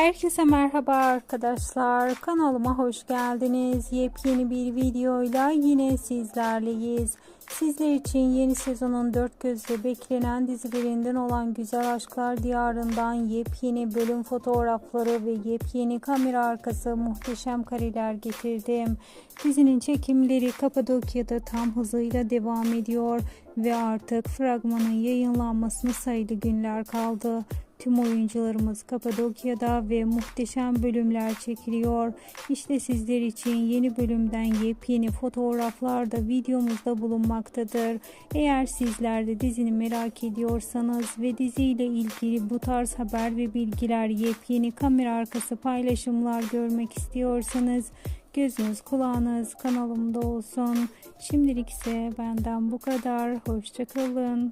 Herkese merhaba arkadaşlar. Kanalıma hoş geldiniz. Yepyeni bir videoyla yine sizlerleyiz. Sizler için yeni sezonun dört gözle beklenen dizilerinden olan Güzel Aşklar Diyarı'ndan yepyeni bölüm fotoğrafları ve yepyeni kamera arkası muhteşem kareler getirdim. Dizinin çekimleri Kapadokya'da tam hızıyla devam ediyor ve artık fragmanın yayınlanmasına sayılı günler kaldı. Tüm oyuncularımız Kapadokya'da ve muhteşem bölümler çekiliyor. İşte sizler için yeni bölümden yepyeni fotoğraflar da videomuzda bulunmaktadır. Eğer sizler de dizini merak ediyorsanız ve diziyle ilgili bu tarz haber ve bilgiler yepyeni kamera arkası paylaşımlar görmek istiyorsanız gözünüz kulağınız kanalımda olsun. Şimdilik ise benden bu kadar. Hoşçakalın.